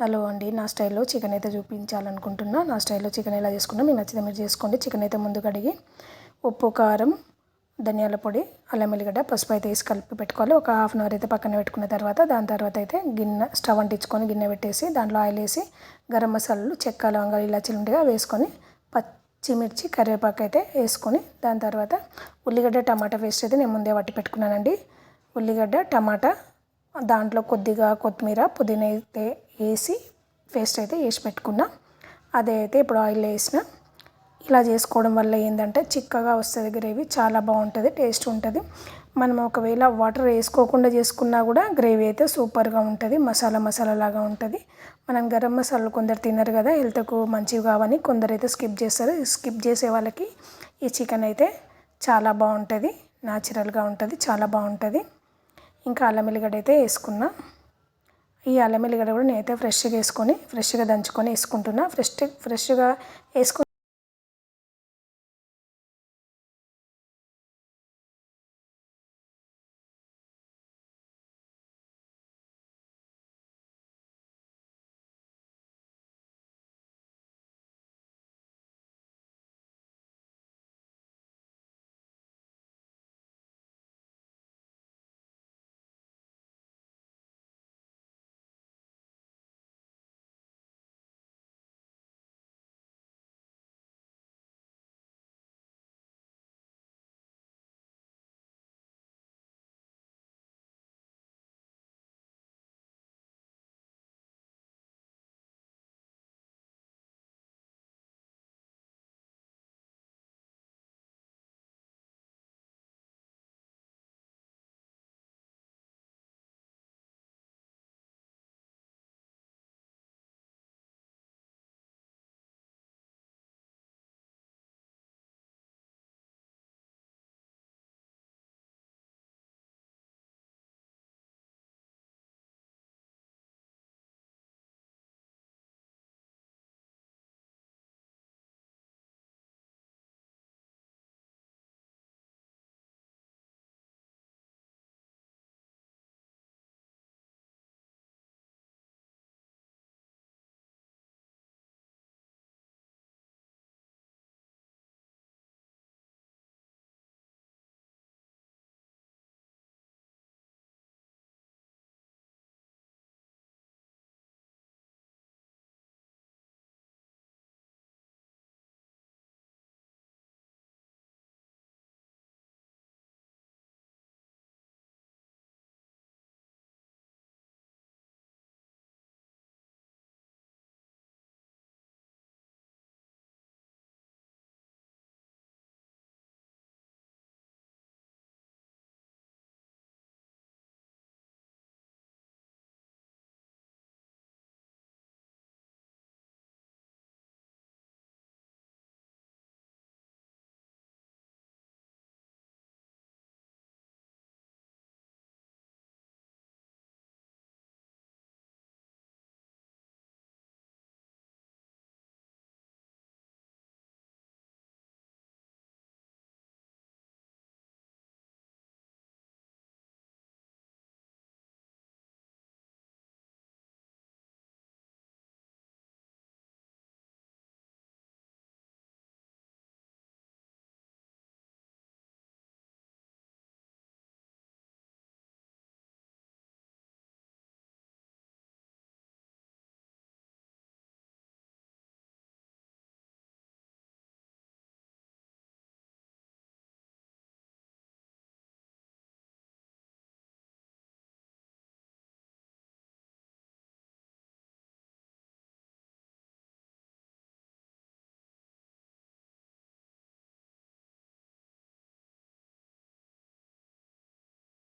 Hello అండి నా స్టైల్లో చికెన్ అయితే చూపించాలనుకుంటున్నా. నా స్టైల్లో చికెన్ ఎలా చేసుకున్నా మీకు నచ్చితే మీరు చేసుకోండి. చికెన్ అయితే ముందు కడిగి ఉప్పు కారం ధనియాల పొడి అల్లం ఎల్లిగడ్డ పసుపు అయితే వేసి కలిపి పెట్టుకోవాలి. ఒక హాఫ్ అన్ అవర్ అయితే పక్కన పెట్టుకున్న తర్వాత దాని తర్వాత అయితే గిన్నె స్టవ్ అంటించుకొని గిన్నె పెట్టేసి దాంట్లో ఆయిల్ వేసి గరం మసాలాలు చెక్క లవంగాలు ఇలాచీలు ఉంటాయి వేసుకొని పచ్చిమిర్చి కరివేపాకు అయితే వేసుకొని దాని తర్వాత ఉల్లిగడ్డ టమాటా పేస్ట్ అయితే నేను ముందే వట్టి పెట్టుకున్నానండి. ఉల్లిగడ్డ టమాటా దాంట్లో కొద్దిగా కొత్తిమీర పుదీనా అయితే వేసి పేస్ట్ అయితే వేసి పెట్టుకున్నా. అదే అయితే ఇప్పుడు ఆయిల్ వేసిన. ఇలా చేసుకోవడం వల్ల ఏంటంటే చిక్కగా వస్తుంది గ్రేవీ చాలా బాగుంటుంది టేస్ట్ ఉంటుంది. మనం ఒకవేళ వాటర్ వేసుకోకుండా చేసుకున్నా కూడా గ్రేవీ అయితే సూపర్గా ఉంటుంది మసాలా మసాలా లాగా ఉంటుంది. మనం గరం మసాలాలు కొందరు తినరు కదా హెల్త్కు మంచివి కావని కొందరు అయితే స్కిప్ చేస్తారు. స్కిప్ చేసే వాళ్ళకి ఈ చికెన్ అయితే చాలా బాగుంటుంది న్యాచురల్గా ఉంటుంది చాలా బాగుంటుంది. ఇంకా అల్లం ఎల్లిగడ్డ అయితే వేసుకున్నా. ఈ అల్లం ఎల్లిగడ్డ కూడా నేనైతే ఫ్రెష్గా వేసుకొని ఫ్రెష్గా దంచుకొని వేసుకుంటున్నా. ఫ్రెష్ ఫ్రెష్గా వేసుకొని